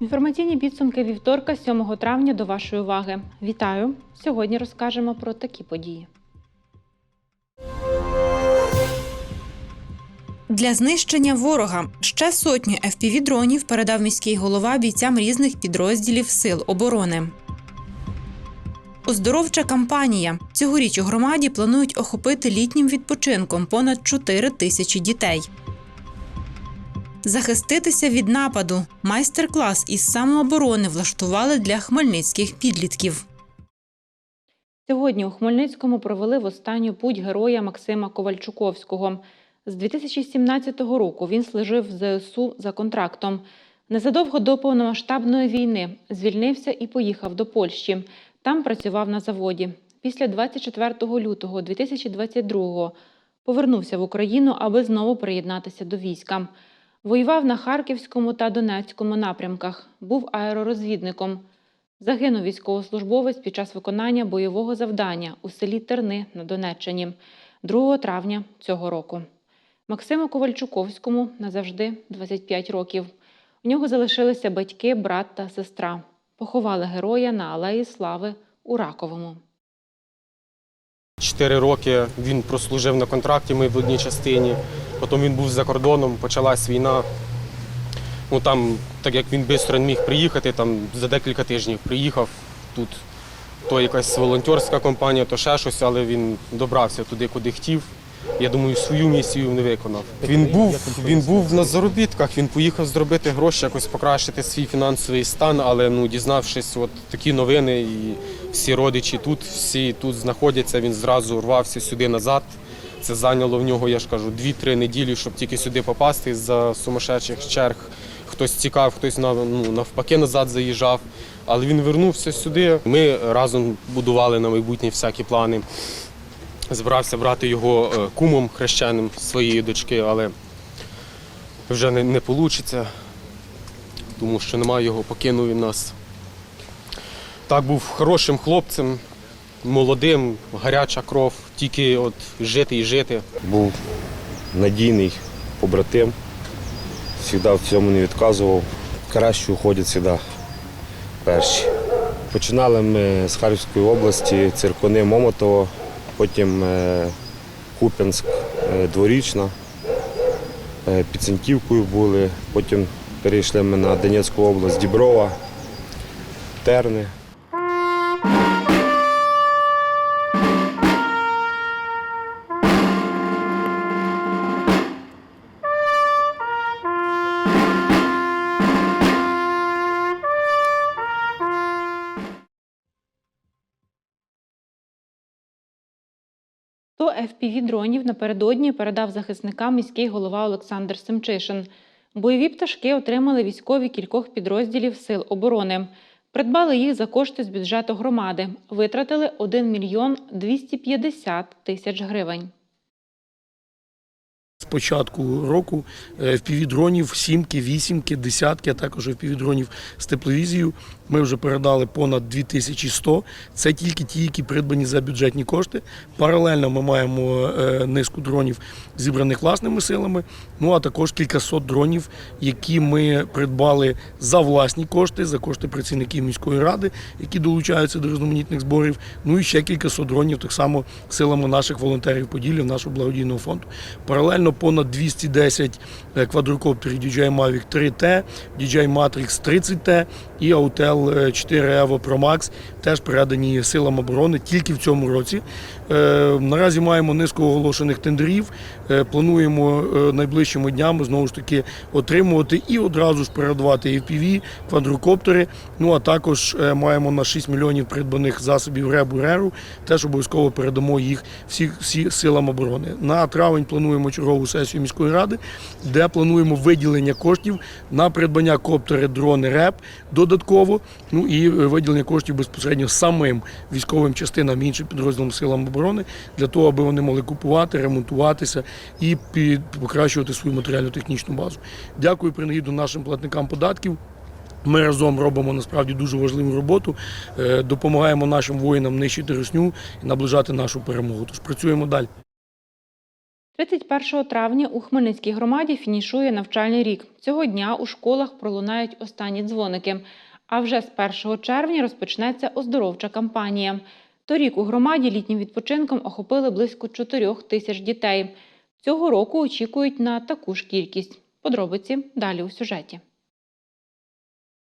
Інформаційні підсумки вівторка 7 травня до вашої уваги. Вітаю! Сьогодні розкажемо про такі події. Для знищення ворога ще сотню FPV-дронів передав міський голова бійцям різних підрозділів Сил оборони. Оздоровча кампанія. Цьогоріч у громаді планують охопити літнім відпочинком понад 4 тисячі дітей. Захиститися від нападу. Майстер-клас із самооборони влаштували для хмельницьких підлітків. Сьогодні у Хмельницькому провели в останню путь героя Максима Ковальчуковського. З 2017 року він служив в ЗСУ за контрактом. Незадовго до повномасштабної війни звільнився і поїхав до Польщі. Там працював на заводі. Після 24 лютого 2022 повернувся в Україну, аби знову приєднатися до війська. Воював на Харківському та Донецькому напрямках, був аеророзвідником. Загинув військовослужбовець під час виконання бойового завдання у селі Терни на Донеччині 2 травня цього року. Максиму Ковальчуковському назавжди 25 років. У нього залишилися батьки, брат та сестра. Поховали героя на Алеї Слави у Раковому. Чотири роки він прослужив на контракті, ми в одній частині. Потім він був за кордоном, почалась війна. Ну там, так як він швидко не міг приїхати, там за декілька тижнів приїхав тут. То якась волонтерська компанія, то ще щось, але він добрався туди, куди хотів. Я думаю, свою місію не виконав. Він був, він був на заробітках, він поїхав зробити гроші, якось покращити свій фінансовий стан, але ну, дізнавшись от такі новини, і всі родичі тут, всі тут знаходяться, він зразу рвався сюди назад. Це зайняло в нього, я ж кажу, 2-3 неділі, щоб тільки сюди попасти з-за сумасшедших черг. Хтось тікав, хтось ну, навпаки назад заїжджав. Але він вернувся сюди. Ми разом будували на майбутнє всякі плани. Збирався брати його е, кумом хрещеним своєї дочки, але вже не, не вийде, тому що немає його, покинув він нас. Так був хорошим хлопцем, молодим, гаряча кров, тільки от жити і жити. був надійний побратим, завжди в цьому не відказував. Краще уходять завжди перші. Починали ми з Харківської області, Циркони, Момотово, потім е, Куп'янськ, е, Дворічна, е, під Синьківкою були, потім перейшли ми на Донецьку область, Діброва, Терни. FPV-дронів напередодні передав захисникам міський голова Олександр Семчишин. Бойові пташки отримали військові кількох підрозділів Сил оборони. Придбали їх за кошти з бюджету громади. Витратили 1 мільйон 250 тисяч гривень. З початку року FPV-дронів, сімки, вісімки, десятки, а також FPV-дронів з тепловізією ми вже передали понад 2100. Це тільки ті, які придбані за бюджетні кошти. Паралельно ми маємо е, низку дронів, зібраних власними силами. Ну а також кількасот дронів, які ми придбали за власні кошти, за кошти працівників міської ради, які долучаються до різноманітних зборів. Ну і ще кількасот дронів, так само силами наших волонтерів Поділля, нашого благодійного фонду. Паралельно понад 210 е, квадрокоптерів DJI Mavic 3T, DJI Matrix 30T і Autel 4 Evo Pro Max теж передані силам оборони тільки в цьому році. Е, Наразі маємо низку оголошених тендерів. Е, Плануємо е, найближчими днями знову ж таки отримувати і одразу ж передавати FPV, квадрокоптери. Ну а також е, маємо на 6 мільйонів придбаних засобів ребу реру. Теж обов'язково передамо їх всі, всі силам оборони. На травень плануємо чергову сесію міської ради, де плануємо виділення коштів на придбання коптери, дрони РЕП додатково. Ну і е, виділення коштів безпосередньо самим військовим частинам іншим підрозділам силам оборони для того, аби вони могли купувати, ремонтуватися і під- покращувати свою матеріально-технічну базу. Дякую принагідно нашим платникам податків. Ми разом робимо насправді дуже важливу роботу, е, допомагаємо нашим воїнам нищити русню і наближати нашу перемогу. Тож працюємо далі. 31 травня у Хмельницькій громаді фінішує навчальний рік. Цього дня у школах пролунають останні дзвоники. А вже з 1 червня розпочнеться оздоровча кампанія. Торік у громаді літнім відпочинком охопили близько 4 тисяч дітей. Цього року очікують на таку ж кількість. Подробиці далі у сюжеті.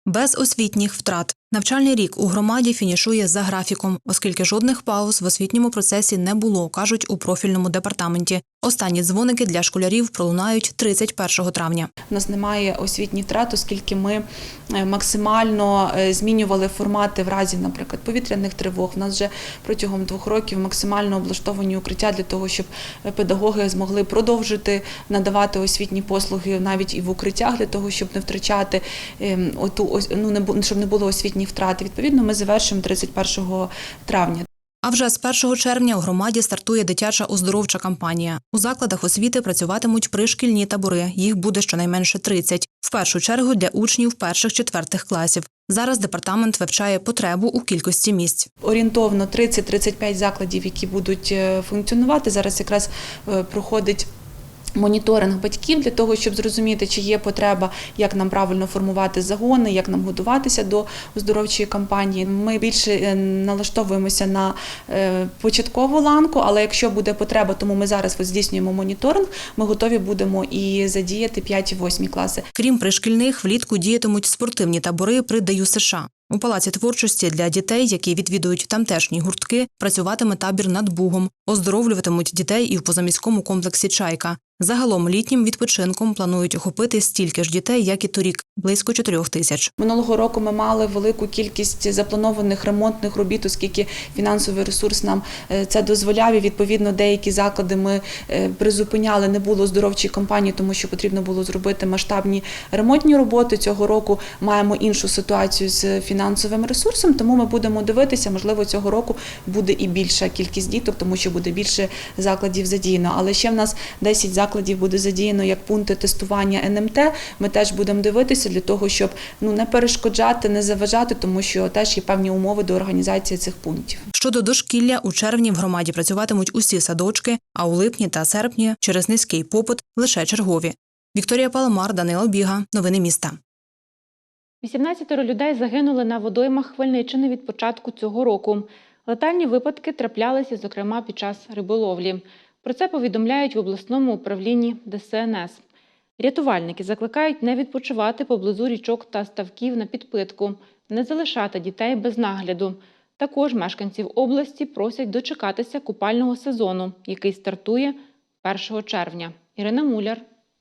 Без освітніх втрат. Навчальний рік у громаді фінішує за графіком, оскільки жодних пауз в освітньому процесі не було, кажуть у профільному департаменті. Останні дзвоники для школярів пролунають 31 травня. У нас немає освітніх втрат, оскільки ми е, максимально е, змінювали формати в разі, наприклад, повітряних тривог. У нас вже протягом двох років максимально облаштовані укриття для того, щоб е, педагоги змогли продовжити надавати освітні послуги навіть і в укриттях, для того, щоб не втрачати ем, ну щоб не було освітніх втрат. Відповідно, ми завершимо 31 травня. А вже з 1 червня у громаді стартує дитяча оздоровча кампанія. У закладах освіти працюватимуть пришкільні табори. Їх буде щонайменше 30. В першу чергу для учнів перших-четвертих класів. Зараз департамент вивчає потребу у кількості місць. орієнтовно 30-35 закладів, які будуть е, функціонувати. Зараз якраз е, проходить. Моніторинг батьків для того, щоб зрозуміти, чи є потреба, як нам правильно формувати загони, як нам готуватися до оздоровчої кампанії. Ми більше е, налаштовуємося на е, початкову ланку, але якщо буде потреба, тому ми зараз здійснюємо моніторинг. Ми готові будемо і задіяти 5-8 класи. Крім пришкільних, влітку діятимуть спортивні табори при ДЮ США. У палаці творчості для дітей, які відвідують тамтешні гуртки, працюватиме табір над Бугом, оздоровлюватимуть дітей і в позаміському комплексі Чайка. Загалом літнім відпочинком планують охопити стільки ж дітей, як і торік близько чотирьох тисяч. Минулого року ми мали велику кількість запланованих ремонтних робіт, оскільки фінансовий ресурс нам е, це дозволяв. І відповідно деякі заклади ми е, призупиняли. Не було оздоровчої кампанії, тому що потрібно було зробити масштабні ремонтні роботи. Цього року маємо іншу ситуацію з фінансовим ресурсом, тому ми будемо дивитися. Можливо, цього року буде і більша кількість діток, тому що буде більше закладів задіяно. Але ще в нас 10 закладів буде задіяно як пункти тестування НМТ. Ми теж будемо дивитися для того, щоб ну не перешкоджати, не заважати, тому що теж є певні умови до організації цих пунктів. Щодо дошкілля, у червні в громаді працюватимуть усі садочки, а у липні та серпні через низький попит лише чергові. Вікторія Паламар, Данило Біга. Новини міста. 18 людей загинули на водоймах Хмельниччини від початку цього року. Летальні випадки траплялися, зокрема, під час риболовлі. Про це повідомляють в обласному управлінні ДСНС. Рятувальники закликають не відпочивати поблизу річок та ставків на підпитку, не залишати дітей без нагляду. Також мешканців області просять дочекатися купального сезону, який стартує 1 червня. Ірина Муляр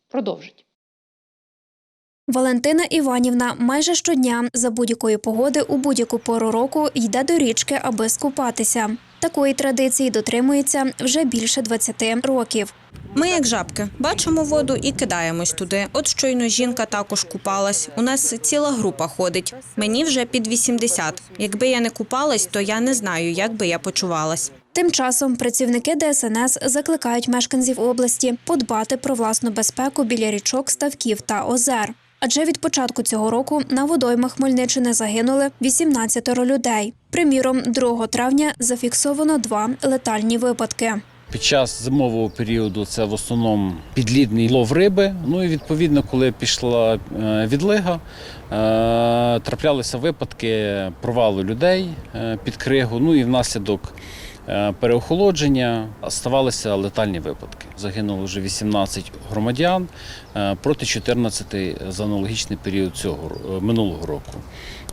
продовжить. Валентина Іванівна майже щодня за будь-якої погоди у будь-яку пору року йде до річки, аби скупатися. Такої традиції дотримується вже більше 20 років. Ми, як жабки, бачимо воду і кидаємось туди. От щойно жінка також купалась. У нас ціла група ходить. Мені вже під 80. Якби я не купалась, то я не знаю, як би я почувалась. Тим часом працівники ДСНС закликають мешканців області подбати про власну безпеку біля річок, ставків та озер. Адже від початку цього року на водоймах Хмельниччини загинули 18 людей. Приміром, 2 травня зафіксовано два летальні випадки. Під час зимового періоду це в основному підлідний лов риби. Ну і відповідно, коли пішла е, відлига, е, траплялися випадки провалу людей е, під кригу. Ну і внаслідок переохолодження ставалися летальні випадки. Загинуло вже 18 громадян е, проти 14 за аналогічний період цього е, минулого року.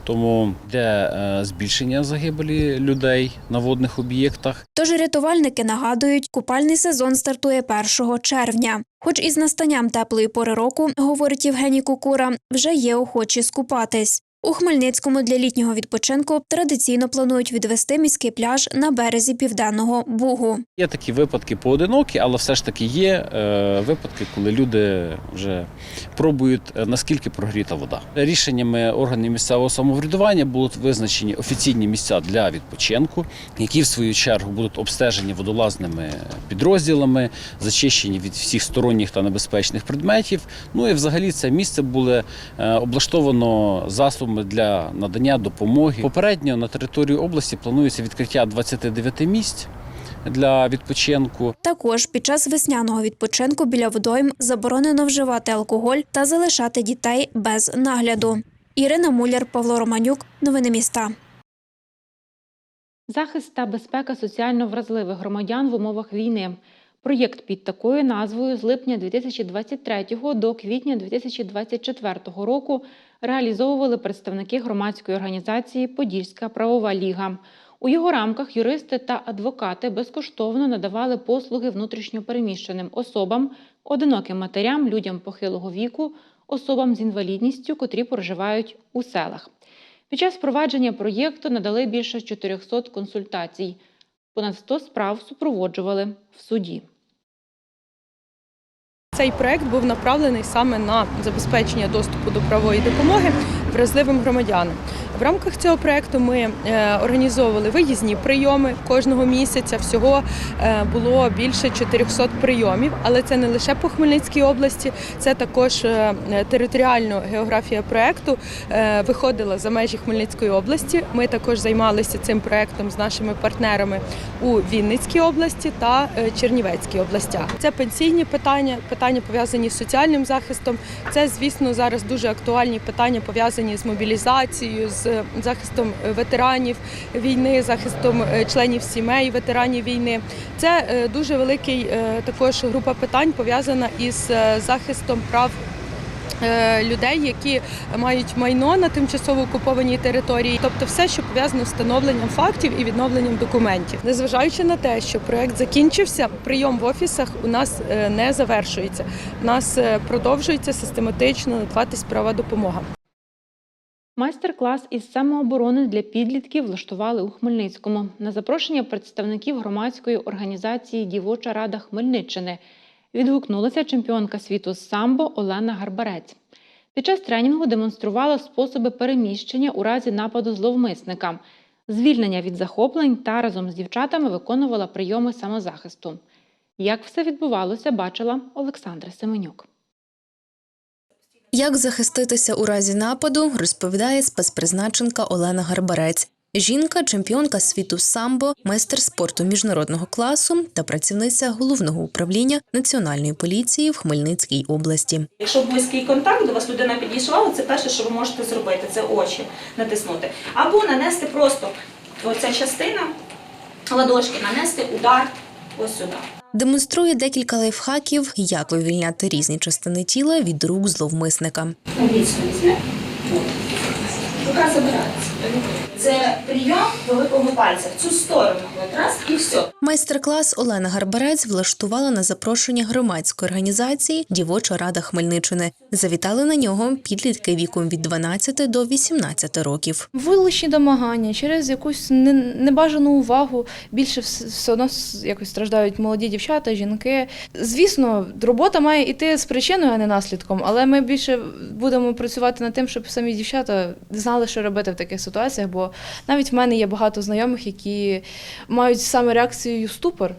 Тому йде е, збільшення загибелі людей на водних об'єктах. Тож рятувальники нагадують, купальний сезон стартує 1 червня. Хоч із настанням теплої пори року, говорить Євгеній Кукура, вже є охочі скупатись. У Хмельницькому для літнього відпочинку традиційно планують відвести міський пляж на березі південного Бугу. Є такі випадки поодинокі, але все ж таки є е, випадки, коли люди вже пробують е, наскільки прогріта вода. Рішеннями органів місцевого самоврядування будуть визначені офіційні місця для відпочинку, які в свою чергу будуть обстежені водолазними підрозділами, зачищені від всіх сторонніх та небезпечних предметів. Ну і взагалі це місце було е, облаштовано засобами саме для надання допомоги. Попередньо на території області планується відкриття 29 місць для відпочинку. Також під час весняного відпочинку біля водойм заборонено вживати алкоголь та залишати дітей без нагляду. Ірина Муляр, Павло Романюк. Новини міста. Захист та безпека соціально вразливих громадян в умовах війни. Проєкт під такою назвою з липня 2023 до квітня 2024 року реалізовували представники громадської організації Подільська правова ліга. У його рамках юристи та адвокати безкоштовно надавали послуги внутрішньопереміщеним особам, одиноким матерям, людям похилого віку, особам з інвалідністю, котрі проживають у селах. Під час впровадження проєкту надали більше 400 консультацій. Понад 100 справ супроводжували в суді. Цей проект був направлений саме на забезпечення доступу до правової допомоги вразливим громадянам. В рамках цього проекту ми е, організовували виїзні прийоми кожного місяця. Всього е, було більше 400 прийомів, але це не лише по Хмельницькій області, це також е, територіально географія проекту виходила за межі Хмельницької області. Ми також займалися цим проектом з нашими партнерами у Вінницькій області та Чернівецькій областях. Це пенсійні питання, питання пов'язані з соціальним захистом. Це, звісно, зараз дуже актуальні питання пов'язані з мобілізацією, з захистом ветеранів війни, захистом е, членів сімей ветеранів війни. Це е, дуже великий е, також група питань пов'язана із е, захистом прав. е, Людей, які мають майно на тимчасово окупованій території, тобто все, що пов'язано з встановленням фактів і відновленням документів, незважаючи на те, що проект закінчився, прийом в офісах у нас е, не завершується. У нас е, продовжується систематично надаватись права допомога. Майстер-клас із самооборони для підлітків влаштували у Хмельницькому на запрошення представників громадської організації Дівоча рада Хмельниччини. Відгукнулася чемпіонка світу з самбо Олена Гарбарець. Під час тренінгу демонструвала способи переміщення у разі нападу зловмисника, звільнення від захоплень та разом з дівчатами виконувала прийоми самозахисту. Як все відбувалося, бачила Олександра Семенюк. Як захиститися у разі нападу, розповідає спецпризначенка Олена Гарбарець. Жінка, чемпіонка світу самбо, майстер спорту міжнародного класу та працівниця головного управління Національної поліції в Хмельницькій області. Якщо близький контакт, до вас людина підійшла, це перше, що ви можете зробити, це очі натиснути. Або нанести просто оця частина ладошки, нанести удар ось сюди. Демонструє декілька лайфхаків, як вивільняти різні частини тіла від рук зловмисника. Міцно візьми. Рука забирається. Це прийом великого пальця в цю сторону. От раз і все. Майстер-клас Олена Гарбарець влаштувала на запрошення громадської організації Дівоча рада Хмельниччини. Завітали на нього підлітки віком від 12 до 18 років. Вуличні домагання через якусь не- небажану увагу більше все одно якось страждають молоді дівчата, жінки. Звісно, робота має йти з причиною, а не наслідком, але ми більше будемо працювати над тим, щоб самі дівчата знали, що робити в таких ситуаціях. Бо навіть в мене є багато знайомих, які мають саме реакцію ступор.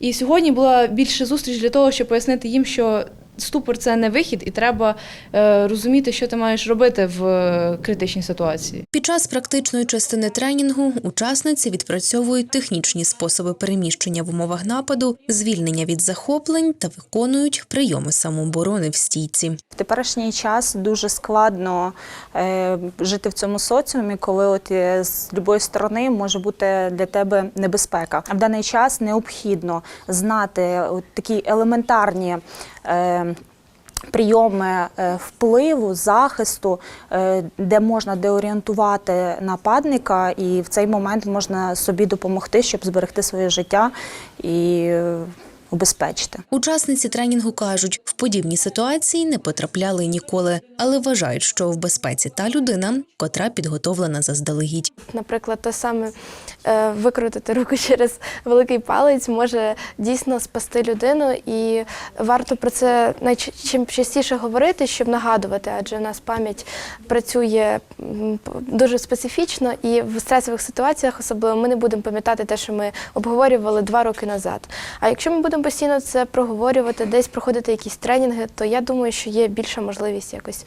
І сьогодні була більше зустріч для того, щоб пояснити їм, що ступор це не вихід, і треба е, розуміти, що ти маєш робити в е, критичній ситуації. Під час практичної частини тренінгу учасниці відпрацьовують технічні способи переміщення в умовах нападу, звільнення від захоплень та виконують прийоми самооборони в стійці. В теперішній час дуже складно е, жити в цьому соціумі, коли от з будь-якої сторони може бути для тебе небезпека. А в даний час необхідно знати от такі елементарні. Е, Прийоми е, впливу, захисту, е, де можна деорієнтувати нападника, і в цей момент можна собі допомогти, щоб зберегти своє життя. І е, убезпечити. Учасниці тренінгу кажуть, в подібні ситуації не потрапляли ніколи, але вважають, що в безпеці та людина, котра підготовлена заздалегідь. Наприклад, те саме е, викрутити руку через великий палець може дійсно спасти людину, і варто про це чим частіше говорити, щоб нагадувати, адже в нас пам'ять працює дуже специфічно, і в стресових ситуаціях особливо ми не будемо пам'ятати те, що ми обговорювали два роки назад. А якщо ми будемо постійно це проговорювати, десь проходити якісь тренінги, то я думаю, що є більша можливість якось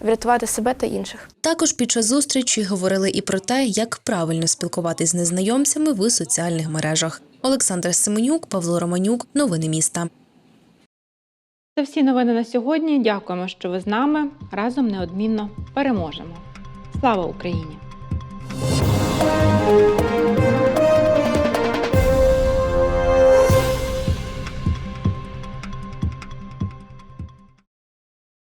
врятувати себе та інших. Також під час зустрічі говорили і про те, як правильно спілкуватись з незнайомцями в соціальних мережах. Олександра Семенюк, Павло Романюк. Новини міста. Це всі новини на сьогодні. Дякуємо, що ви з нами. Разом неодмінно переможемо. Слава Україні!